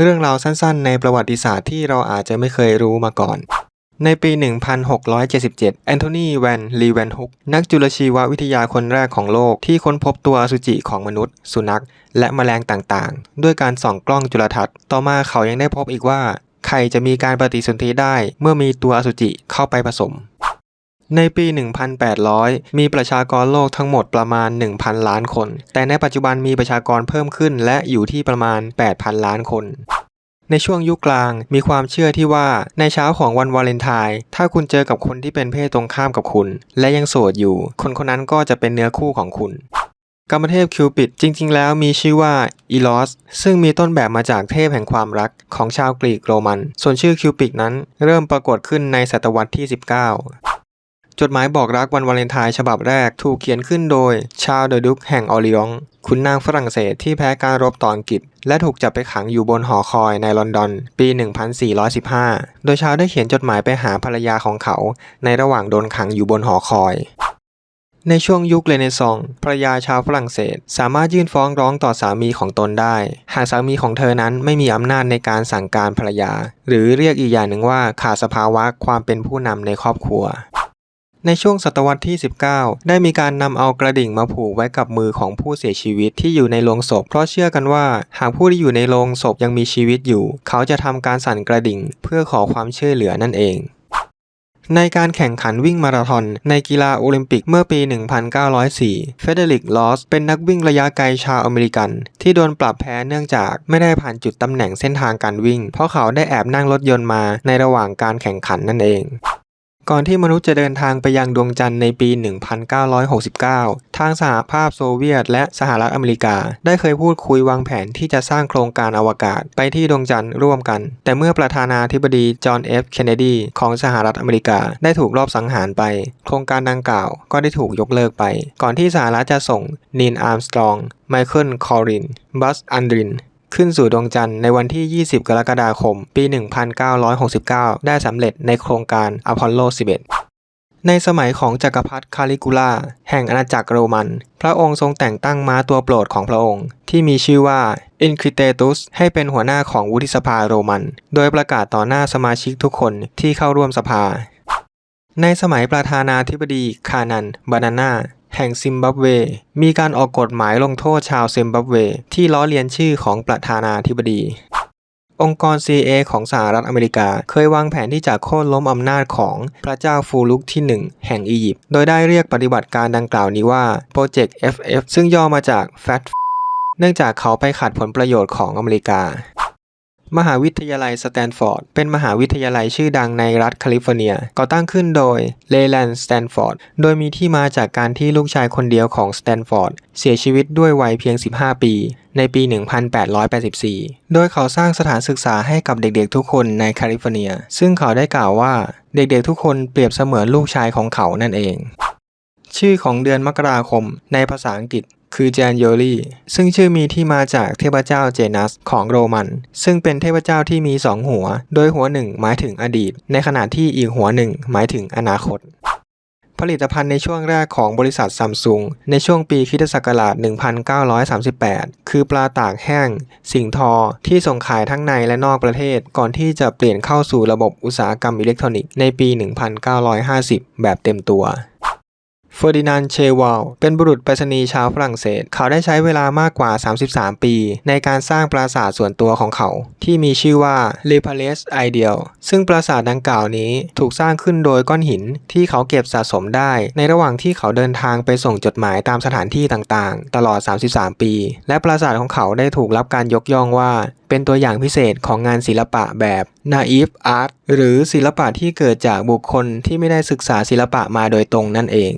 เรื่องราวสั้นๆ ในประวัติศาสตร์ที่เราอาจจะไม่เคยรู้มาก่อน ในปี 1677 แอนโทนี แวนลีแวนฮุก นักจุลชีววิทยาคนแรกของโลกที่ค้นพบตัวอสุจิของมนุษย์ สุนัข และแมลงต่างๆ ด้วยการส่องกล้องจุลทรรศน์ ต่อมาเขายังได้พบอีกว่า ไข่จะมีการปฏิสนธิได้เมื่อมีตัวอสุจิเข้าไปผสม ในปี 1800 มีประชากรโลกทั้งหมดประมาณ 1,000 ล้านคน แต่ในปัจจุบันมีประชากรเพิ่มขึ้นและอยู่ที่ประมาณ 8,000 ล้านคนในช่วงยุคกลางมีความเชื่อที่ว่าในเช้าของวันวาเลนไทน์ถ้าคุณเจอกับคนที่เป็นเพศตรงข้ามกับคุณ และยังโสดอยู่ คนคนนั้นก็จะเป็นเนื้อคู่ของคุณกรรมเทพคิวปิดจริง ๆ แล้วมีชื่อว่าอีลอสซึ่งมีต้นแบบมาจากเทพแห่งความรักของชาวกรีกโรมัน ส่วนชื่อคิวปิดนั้นเริ่มปรากฏขึ้นในศตวรรษที่ 19 จดหมายบอกรักวันวาเลนไทน์ฉบับแรกถูกเขียนขึ้นโดย ชาลเดอดุกแห่งออริองขุนนางฝรั่งเศสที่แพ้การรบต่ออังกฤษ และถูกจับไปขังอยู่บนหอคอยในลอนดอน ปี 1415 โดยชาลได้เขียนจดหมายไปหาภรรยาของเขา ในระหว่างโดนขังอยู่บนหอคอย ในช่วงยุคเรเนซองส์ภรรยาชาวฝรั่งเศส สามารถยื่นฟ้องร้องต่อสามีของตนได้ หากสามีของเธอนั้นไม่มีอำนาจในการสั่งการภรรยา หรือเรียกอีกอย่างหนึ่งว่าขาดสภาวะความเป็นผู้นำในครอบครัว ในช่วงศตวรรษที่ 19 ได้มีการนำเอากระดิ่งมาผูกไว้กับมือของผู้เสียชีวิตที่อยู่ในโลงศพ เพราะเชื่อกันว่า หากผู้ที่อยู่ในโลงศพยังมีชีวิตอยู่ เขาจะทำการสั่นกระดิ่ง เพื่อขอความช่วยเหลือนั่นเองในการแข่งขันวิ่งมาราธอนในกีฬาโอลิมปิกเมื่อปี 1904 เฟเดริก ลอส เป็นนักวิ่งระยะไกลชาวอเมริกัน ที่โดนปรับแพ้เนื่องจากไม่ได้ผ่านจุดตำแหน่งเส้นทางการวิ่ง เพราะเขาได้แอบนั่งรถยนต์มาในระหว่างการแข่งขันนั่นเอง ก่อนที่มนุษย์จะเดินทางไปยังดวงจันทร์ในปี 1969 ทางสหภาพโซเวียต และสหรัฐอเมริกา ได้เคยพูดคุยวางแผนที่จะสร้างโครงการอวกาศไปที่ดวงจันทร์ร่วมกัน แต่เมื่อประธานาธิบดีจอห์นเอฟเคนเนดีของสหรัฐอเมริกา ได้ถูกลอบสังหารไป โครงการดังกล่าวก็ได้ถูกยกเลิกไป ก่อนที่สหรัฐจะส่งนีลอาร์มสตรองไมเคิลคอรินบัสอันดริน ขึ้นสู่ดวงจันทร์ในวันที่ 20 กรกฎาคม ปี 1969 ได้สำเร็จในโครงการอพอลโล 11ในสมัยของจักรพรรดิคาลิกูล่าแห่งอาณาจักรโรมัน พระองค์ทรงแต่งตั้งม้าตัวโปรดของพระองค์ ที่มีชื่อว่าอินคริเตตุสให้เป็นหัวหน้าของวุฒิสภาโรมัน โดยประกาศต่อหน้าสมาชิกทุกคนที่เข้าร่วมสภา ในสมัยประธานาธิบดีคานันบานาน่า แห่งซิมบับเว มีการออกกฎหมายลงโทษชาวซิมบับเว ที่ล้อเลียนชื่อของประธานาธิบดี องค์กร CA ของสหรัฐอเมริกา เคยวางแผนที่จะโค่นล้มอำนาจของพระเจ้าฟูลุกที่ 1 แห่งอียิปต์ โดยได้เรียกปฏิบัติการดังกล่าวนี้ว่า Project FF ซึ่งย่อมาจาก Fat เนื่องจากเขาไปขัดผลประโยชน์ของอเมริกา มหาวิทยาลัยสแตนฟอร์ด เป็นมหาวิทยาลัยชื่อดังในรัฐแคลิฟอร์เนีย ก่อตั้งขึ้นโดยเลแลนด์สแตนฟอร์ด โดยมีที่มาจากการที่ลูกชายคนเดียวของสแตนฟอร์ด เสียชีวิตด้วยวัยเพียง 15 ปีในปี 1884 โดยเขาสร้างสถานศึกษาให้กับเด็กๆทุกคนในแคลิฟอร์เนีย ซึ่งเขาได้กล่าวว่าเด็กๆทุกคนเปรียบเสมือนลูกชายของเขานั่นเอง ชื่อของเดือนมกราคมในภาษาอังกฤษ คือ January ซึ่งชื่อมีที่มาจากเทพเจ้าเจนัสของโรมัน ซึ่งเป็นเทพเจ้าที่มีสองหัว โดยหัวหนึ่งหมายถึงอดีต ในขณะที่อีกหัวหนึ่งหมายถึงอนาคตผลิตภัณฑ์ในช่วงแรกของบริษัทซัมซุงในช่วงปีคิศักราช 1938 คือปลาตากแห้ง สิงทอ ที่ส่งขายทั้งในและนอกประเทศ ก่อนที่จะเปลี่ยนเข้าสู่ระบบอุตสาหกรรมอิเล็กทรอนิกส์ในปี 1950 แบบเต็มตัว เฟอร์ดินานด์เชวาลเป็นบุรุษไปรษณีย์ชาวฝรั่งเศส เขาได้ใช้เวลามากกว่า 33 ปี ในการสร้างปราสาทส่วนตัวของเขา ที่มีชื่อว่า Le Palais Ideal ซึ่งปราสาทดังกล่าวนี้ถูกสร้างขึ้นโดยก้อนหินที่เขาเก็บสะสมได้ ในระหว่างที่เขาเดินทางไปส่งจดหมายตามสถานที่ต่างๆ ตลอด 33 ปี และปราสาทของเขาได้ถูกรับการยกย่องว่าเป็นตัวอย่างพิเศษของงานศิลปะแบบ naive art หรือศิลปะที่เกิดจากบุคคลที่ไม่ได้ศึกษาศิลปะมาโดยตรงนั่นเอง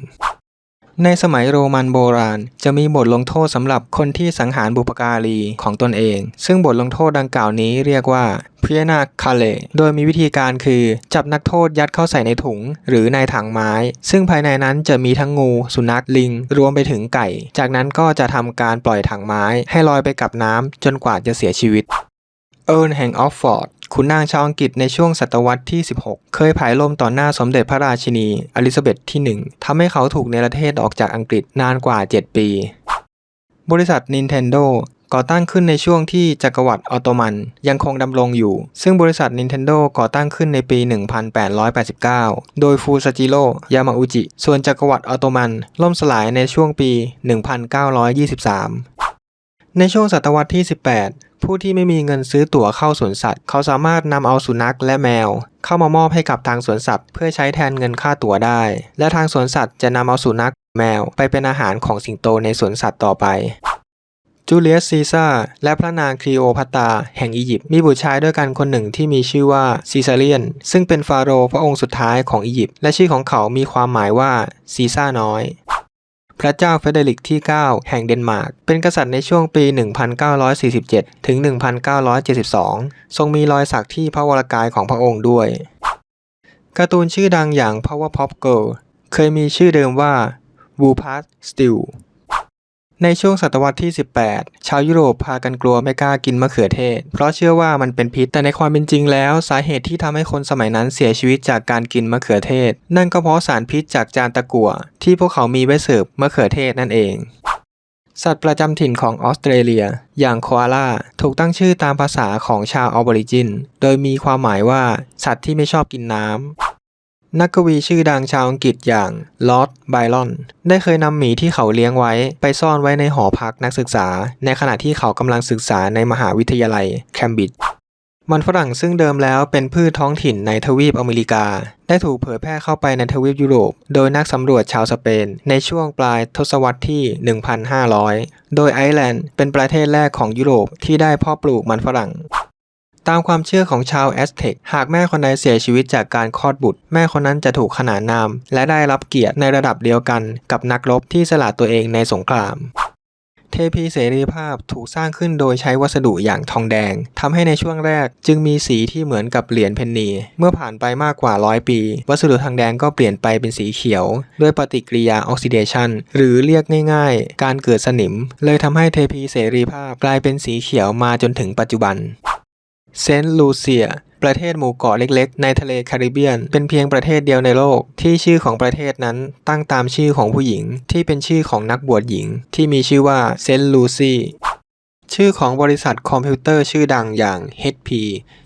ในสมัยโรมันโบราณ จะมีบทลงโทษสำหรับคนที่สังหารบุพการีของตนเอง ซึ่งบทลงโทษดังกล่าวนี้เรียกว่าพ i ยนาคาเล โดยมีวิธีการคือจับนักโทษยัดเข้าใส่ในถุง หรือในถังไม้ ซึ่งภายในนั้นจะมีทั้งงู สุนัขลิง รวมไปถึงไก่ จากนั้นก็จะทำการปล่อยถังไม้ให้ลอยไปกับน้ำจนกว่าจะเสียชีวิตเอิร์นแห่งออฟฟอร์ด ขุนนางชาวอังกฤษในช่วงศตวรรษที่ 16 เคยผายลมต่อหน้าสมเด็จพระราชินีอลิซาเบธที่ 1ทำให้เขาถูกเนรเทศออกจากอังกฤษนานกว่า 7 ปี บริษัท Nintendo ก่อตั้งขึ้นในช่วงที่จักรวรรดิออตโตมันยังคงดำรงอยู่ ซึ่งบริษัท Nintendo ก่อตั้งขึ้นในปี 1889 โดยฟูซาจิโร่ยามาอุจิ ส่วนจักรวรรดิออตโตมันล่มสลายในช่วงปี 1923 ในช่วงศตวรรษที่ 18 ผู้ที่ไม่มีเงินซื้อตั๋วเข้าสวนสัตว์ เขาสามารถนำเอาสุนัขและแมว เข้ามามอบให้กับทางสวนสัตว์ เพื่อใช้แทนเงินค่าตั๋วได้ และทางสวนสัตว์จะนำเอาสุนัขแมวไปเป็นอาหารของสิงโตในสวนสัตว์ต่อไป จูเลียสซีซ่าร์และพระนางคลีโอพัตตาแห่งอียิปต์มีบุตรชายด้วยกันคนหนึ่งที่มีชื่อว่าซีซาเลียน ซึ่งเป็นฟาโรห์พระองค์สุดท้ายของอียิปต์และชื่อของเขามีความหมายว่าซีซ่าน้อย พระเจ้าเฟเดริกที่ 9 แห่งเดนมาร์ก เป็นกษัตริย์ในช่วงปี 1947 ถึง 1972 ทรงมีรอยสักที่พระวรกายของพระองค์ด้วย การ์ตูนชื่อดังอย่าง Powerpuff Girl เคยมีชื่อเดิมว่า w o o p a t Steel ในช่วงศตวรรษที่ 18 ชาวยุโรปพากันกลัวไม่กล้ากินมะเขือเทศ เพราะเชื่อว่ามันเป็นพิษ แต่ในความเป็นจริงแล้ว สาเหตุที่ทำให้คนสมัยนั้นเสียชีวิตจากการกินมะเขือเทศ นั่นก็เพราะสารพิษจากจานตะกั่วที่พวกเขามีไว้เสิร์ฟมะเขือเทศนั่นเอง สัตว์ประจำถิ่นของออสเตรเลีย อย่างโคอาลาถูกตั้งชื่อตามภาษาของชาวออบอริจิน โดยมีความหมายว่าสัตว์ที่ไม่ชอบกินน้ำ นักกวีชื่อดังชาวอังกฤษอย่างลอร์ดไบรอนได้เคยนำหมีที่เขาเลี้ยงไว้ ไปซ่อนไว้ในหอพักนักศึกษา ในขณะที่เขากำลังศึกษาในมหาวิทยาลัยแคมบริดจ์มันฝรั่งซึ่งเดิมแล้วเป็นพืชท้องถิ่นในทวีปอเมริกา ได้ถูกเผยแพร่เข้าไปในทวีปยุโรป โดยนักสำรวจชาวสเปน ในช่วงปลายทศวรรษที่ 1,500 โดยไอร์แลนด์เป็นประเทศแรกของยุโรปที่ได้พาะปลูกมันฝรั่ง ตามความเชื่อของชาวแอสเท็กหากแม่คนใดเสียชีวิตจากการคลอดบุตร แม่คนนั้นจะถูกขนานนาม และได้รับเกียรติในระดับเดียวกันกับนักรบที่สละตัวเองในสงครามเทพีเสรีภาพถูกสร้างขึ้นโดยใช้วัสดุอย่างทองแดงทำให้ในช่วงแรกจึงมีสีที่เหมือนกับเหรียญเพนนี เมื่อผ่านไปมากกว่าร้อยปี วัสดุทองแดงก็เปลี่ยนไปเป็นสีเขียว ด้วยปฏิกิริยาออกซิเดชันหรือเรียกง่ายๆ การเกิดสนิม เลยทำให้เทพีเสรีภาพกลายเป็นสีเขียวมาจนถึงปัจจุบัน เซนต์ลูเซียประเทศหมู่เกาะเล็กๆ ในทะเลแคริบเบียน เป็นเพียงประเทศเดียวในโลก ที่ชื่อของประเทศนั้นตั้งตามชื่อของผู้หญิง ที่เป็นชื่อของนักบวชหญิง ที่มีชื่อว่าเซนต์ลูซี่ชื่อของบริษัทคอมพิวเตอร์ชื่อดังอย่าง HP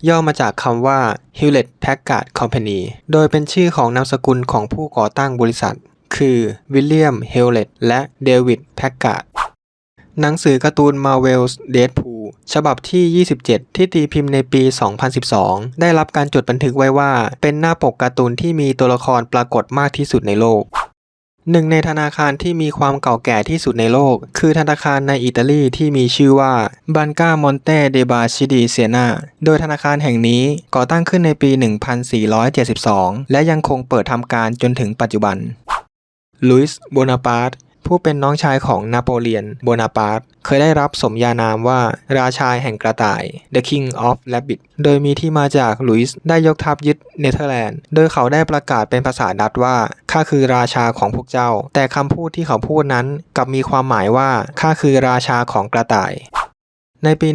ย่อมาจากคำว่า Hewlett Packard Company โดยเป็นชื่อของนามสกุลของผู้ก่อตั้งบริษัท คือวิลเลียมเฮลเลตและเดวิดแพคการ์ดหนังสือการ์ตูน Marvel's Deadpool ฉบับที่ 27 ที่ตีพิมพ์ในปี 2012 ได้รับการจดบันทึกไว้ว่า เป็นหน้าปกการ์ตูนที่มีตัวละครปรากฏมากที่สุดในโลกหนึ่งในธนาคารที่มีความเก่าแก่ที่สุดในโลก คือธนาคารในอิตาลีที่มีชื่อว่าบันกามอนเตเดบาชิดีเซียนาโดยธนาคารแห่งนี้ก่อตั้งขึ้นในปี 1472 และยังคงเปิดทำการจนถึงปัจจุบันลุยส์โบนาปาร์ต ผู้เป็นน้องชายของนโปเลียนโบนาปาร์ตเคยได้รับสมญานามว่าราชาแห่งกระต่าย The King of Rabbit โดยมีที่มาจากลุยส์ได้ยกทัพยึดเนเธอร์แลนด์ โดยเขาได้ประกาศเป็นภาษาดัตช์ว่า ข้าคือราชาของพวกเจ้า แต่คำพูดที่เขาพูดนั้นกลับมีความหมายว่า ข้าคือราชาของกระต่าย ในปี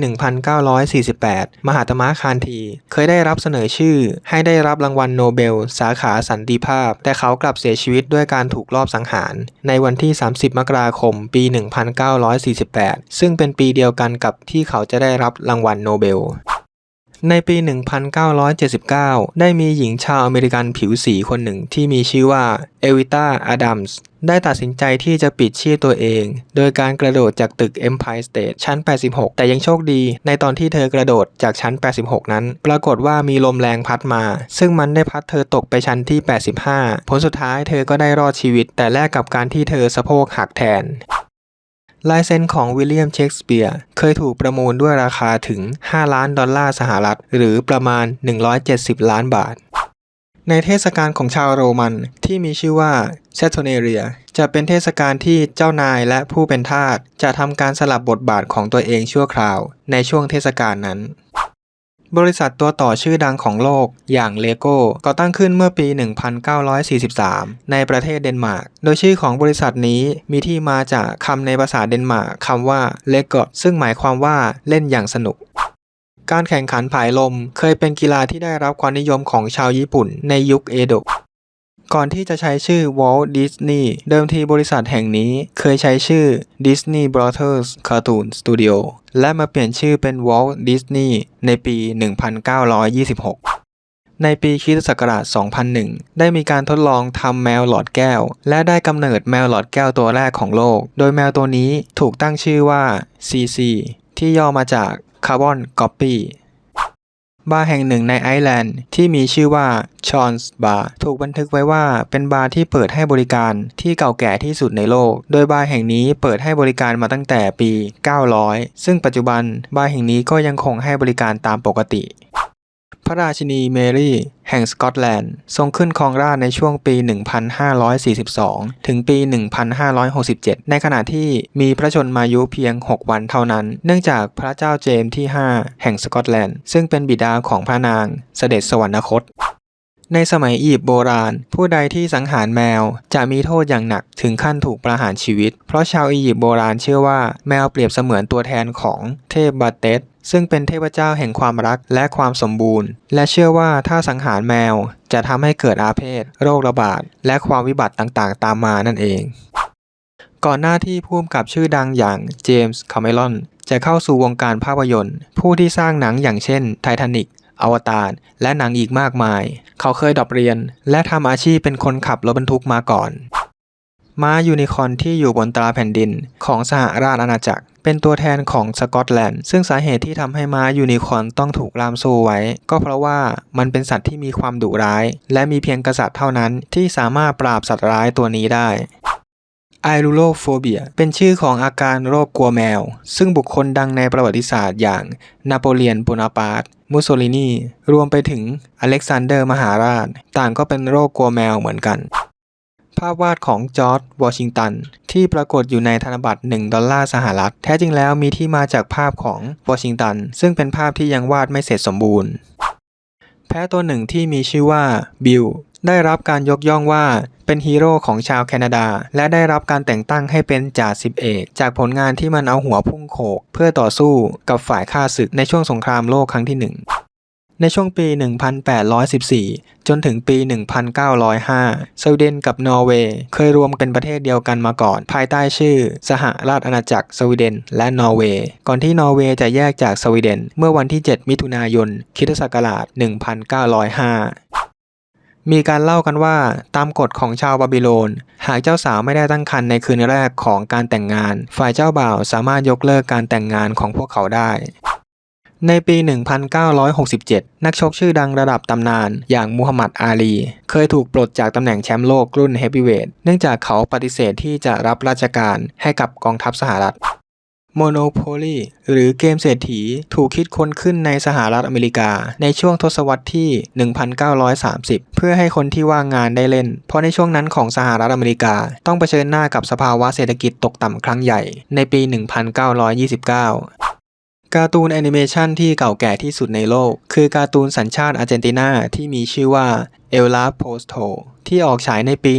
1948 มหาตมะคานทีเคยได้รับเสนอชื่อ ให้ได้รับรางวัลโนเบล สาขาสันติภาพ แต่เขากลับเสียชีวิตด้วยการถูกลอบสังหาร ในวันที่ 30 มกราคม ปี 1948 ซึ่งเป็นปีเดียวกันกับที่เขาจะได้รับรางวัลโนเบล ในปี 1979 ได้มีหญิงชาวอเมริกันผิวสีคนหนึ่งที่มีชื่อว่าเอวิต้าอดัมส์ได้ตัดสินใจที่จะปิดชีพตัวเอง โดยการกระโดดจากตึก Empire State ชั้น 86 แต่ยังโชคดี ในตอนที่เธอกระโดดจากชั้น 86 นั้น ปรากฏว่ามีลมแรงพัดมา ซึ่งมันได้พัดเธอตกไปชั้นที่ 85 ผลสุดท้ายเธอก็ได้รอดชีวิต แต่แลกกับการที่เธอสะโพกหักแทน ลายเซ็นของวิลเลียมเชกสเปียร์เคยถูกประมูลด้วยราคาถึง 5 ล้านดอลลาร์สหรัฐ หรือประมาณ 170 ล้านบาท ในเทศกาลของชาวโรมันที่มีชื่อว่าเซโทเนเรีย จะเป็นเทศกาลที่เจ้านายและผู้เป็นทาสจะทำการสลับบทบาทของตัวเองชั่วคราว ในช่วงเทศกาลนั้น บริษัทตัวต่อชื่อดังของโลกอย่างเลโก้ก่อตั้งขึ้นเมื่อปี 1943 ในประเทศเดนมาร์ก โดยชื่อของบริษัทนี้มีที่มาจากคำในภาษาเดนมาร์กคำว่าเลโกซึ่งหมายความว่าเล่นอย่างสนุกการแข่งขันผายลมเคยเป็นกีฬาที่ได้รับความนิยมของชาวญี่ปุ่นในยุคเอโดะ ก่อนที่จะใช้ชื่อ Walt Disney เดิมทีบริษัทแห่งนี้เคยใช้ชื่อ Disney Brothers Cartoon Studio และมาเปลี่ยนชื่อเป็น Walt Disney ในปี 1926ในปีคริสตศักราช 2001 ได้มีการทดลองทำแมวหลอดแก้ว และได้กำเนิดแมวหลอดแก้วตัวแรกของโลก โดยแมวตัวนี้ถูกตั้งชื่อว่า CC ที่ย่อมาจาก Carbon Copy บาร์แห่งหนึ่งในไอร์แลนด์ที่มีชื่อว่าชอนส์บาร์ถูกบันทึกไว้ว่าเป็นบาร์ที่เปิดให้บริการที่เก่าแก่ที่สุดในโลก โดยบาร์แห่งนี้เปิดให้บริการมาตั้งแต่ปี 900 ซึ่งปัจจุบันบาร์แห่งนี้ก็ยังคงให้บริการตามปกติ พระราชินีเมรี่ แห่งสกอตแลนด์ ทรงขึ้นครองราชในช่วงปี 1542 ถึงปี 1567 ในขณะที่มีพระชนมายุเพียง 6 วันเท่านั้น เนื่องจากพระเจ้าเจมส์ที่ 5 แห่งสกอตแลนด์ ซึ่งเป็นบิดาของพระนางเสด็จสวรรคต ในสมัยอียิปต์โบราณ ผู้ใดที่สังหารแมวจะมีโทษอย่างหนักถึงขั้นถูกประหารชีวิต เพราะชาวอียิปต์โบราณเชื่อว่าแมวเปรียบเสมือนตัวแทนของเทพบาเตสซึ่งเป็นเทพเจ้าแห่งความรักและความสมบูรณ์ และเชื่อว่าถ้าสังหารแมวจะทำให้เกิดอาเพศ โรคระบาด และความวิบัติต่างๆ ตามมานั่นเอง ก่อนหน้าที่ผู้กำกับชื่อดังอย่างเจมส์คาเมรอนจะเข้าสู่วงการภาพยนตร์ ผู้ที่สร้างหนังอย่างเช่นไททานิก อวตารและหนังอีกมากมาย เขาเคยดรอปเรียน และทำอาชีพเป็นคนขับรถบรรทุกมาก่อน ม้ายูนิคอร์นที่อยู่บนตราแผ่นดินของสหราชอาณาจักร เป็นตัวแทนของสกอตแลนด์ ซึ่งสาเหตุที่ทำให้ม้ายูนิคอร์นต้องถูกล่ามโซไว้ ก็เพราะว่ามันเป็นสัตว์ที่มีความดุร้าย และมีเพียงกษัตริย์เท่านั้นที่สามารถปราบสัตว์ร้ายตัวนี้ได้ ไอรูโลโฟเบียเป็นชื่อของอาการโรคกลัวแมว ซึ่งบุคคลดังในประวัติศาสตร์อย่างนโปเลียนโบนาปาร์ตมุสโสลินี รวมไปถึงอเล็กซานเดอร์มหาราช ต่างก็เป็นโรคกลัวแมวเหมือนกัน ภาพวาดของจอร์จวอชิงตัน ที่ปรากฏอยู่ในธนบัตร 1 ดอลลาร์สหรัฐ แท้จริงแล้วมีที่มาจากภาพของวอชิงตัน ซึ่งเป็นภาพที่ยังวาดไม่เสร็จสมบูรณ์ แพะตัวหนึ่งที่มีชื่อว่าบิล ได้รับการยกย่องว่าเป็นฮีโร่ของชาวแคนาดา และได้รับการแต่งตั้งให้เป็นจ่าสิบเอกจากผลงานที่มันเอาหัวพุ่งโขก เพื่อต่อสู้กับฝ่ายข้าศึกในช่วงสงครามโลกครั้งที่หนึ่งในช่วงปี 1814 จนถึงปี 1905 สวีเดนกับนอร์เวย์เคยรวมเป็นประเทศเดียวกันมาก่อน ภายใต้ชื่อ สหราชอาณาจักรสวีเดนและนอร์เวย์ ก่อนที่นอร์เวย์จะแยกจากสวีเดน เมื่อวันที่ 7 มิถุนายนคิศักราช 1905 มีการเล่ากันว่าตามกฎของชาวบาบิโลน หากเจ้าสาวไม่ได้ตั้งครรภ์ในคืนแรกของการแต่งงาน ฝ่ายเจ้าบ่าวสามารถยกเลิกการแต่งงานของพวกเขาได้ ในปี 1967 นักชกชื่อดังระดับตำนานอย่างมูฮัมหมัดอาลี เคยถูกปลดจากตำแหน่งแชมป์โลกรุ่นเฮฟวีเวทเนื่องจากเขาปฏิเสธที่จะรับราชการให้กับกองทัพสหรัฐ โมโนโพลีหรือเกมเศรษฐีถูกคิดค้นขึ้นในสหรัฐอเมริกา ในช่วงทศวรรษที่ 1930 เพื่อให้คนที่ว่างงานได้เล่น เพราะในช่วงนั้นของสหรัฐอเมริกา ต้องเผชิญหน้ากับสภาวะเศรษฐกิจตกต่ำครั้งใหญ่ในปี 1929 การ์ตูนแอนิเมชันที่เก่าแก่ที่สุดในโลก คือการ์ตูนสัญชาติอาร์เจนตินาที่มีชื่อว่าเอลลาโพสโตที่ออกฉายในปี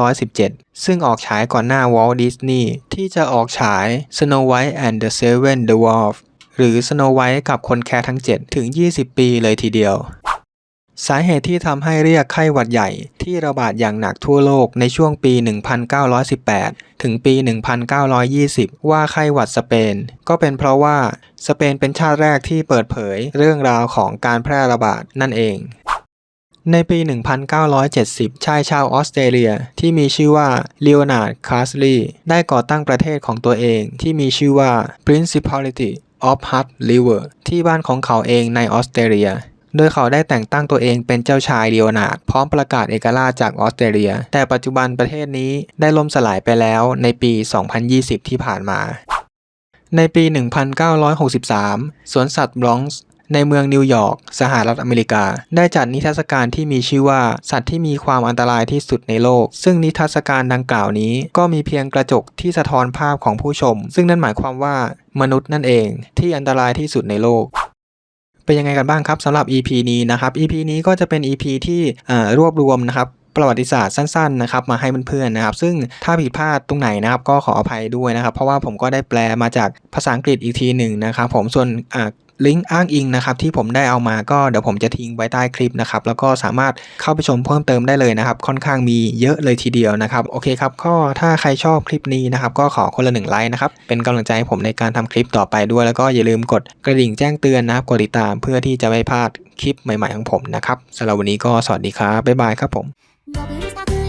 1917 ซึ่งออกฉายก่อนหน้าวอลดิสนีย์ที่จะออกฉาย Snow White and the Seven Dwarfs หรือ Snow White กับคนแค่ทั้ง 7 ถึง 20 ปีเลยทีเดียว สาเหตุที่ทำให้เรียกไข้หวัดใหญ่ที่ระบาดอย่างหนักทั่วโลกในช่วงปี 1918 ถึงปี 1920 ว่าไข้หวัดสเปน ก็เป็นเพราะว่าสเปนเป็นชาติแรกที่เปิดเผยเรื่องราวของการแพร่ระบาดนั่นเอง ในปี 1970 ชายชาวออสเตรเลียที่มีชื่อว่าเลโอนาร์ด คาสลีได้ก่อตั้งประเทศของตัวเองที่มีชื่อว่า Principality of Hutt River ที่บ้านของเขาเองในออสเตรเลีย โดยเขาได้แต่งตั้งตัวเองเป็นเจ้าชายเลโอนาร์ดพร้อมประกาศเอกราชจากออสเตรเลีย แต่ปัจจุบันประเทศนี้ได้ล่มสลายไปแล้วในปี 2020 ที่ผ่านมา ในปี 1963 สวนสัตว์บรอนซ์ในเมืองนิวยอร์ก สหรัฐอเมริกา ได้จัดนิทรรศการที่มีชื่อว่า สัตว์ที่มีความอันตรายที่สุดในโลก ซึ่งนิทรรศการดังกล่าวนี้ก็มีเพียงกระจกที่สะท้อนภาพของผู้ชม ซึ่งนั่นหมายความว่ามนุษย์นั่นเองที่อันตรายที่สุดในโลก เป็นยังไงกันบ้างครับสำหรับ EP นี้นะครับ EP นี้ก็จะเป็น EP ที่รวบรวมนะครับ ประวัติศาสตร์สั้นๆนะครับมาให้เพื่อนๆนะครับ ซึ่งถ้าผิดพลาดตรงไหนนะครับก็ขออภัยด้วยนะครับ เพราะว่าผมก็ได้แปลมาจากภาษาอังกฤษอีกทีหนึ่งนะครับ ผมส่วนลิงก์อ้างอิงนะครับที่ผมได้เอามาก็เดี๋ยวผมจะทิ้งไว้ใต้คลิปนะครับแล้วก็สามารถเข้าไปชมเพิ่มเติมได้เลยนะครับ ค่อนข้างมีเยอะเลยทีเดียวนะครับโอเคครับก็ถ้าใครชอบคลิปนี้นะครับก็ขอคนละหนึ่งไลค์นะครับเป็นกำลังใจให้ผมในการทำคลิปต่อไปด้วย แล้วก็อย่าลืมกดกระดิ่งแจ้งเตือนนะครับกดติดตามเพื่อที่จะไม่พลาดคลิปใหม่ๆของผมนะครับสำหรับวันนี้ก็สวัสดีครับบ๊ายบายครับผม ロブスタグ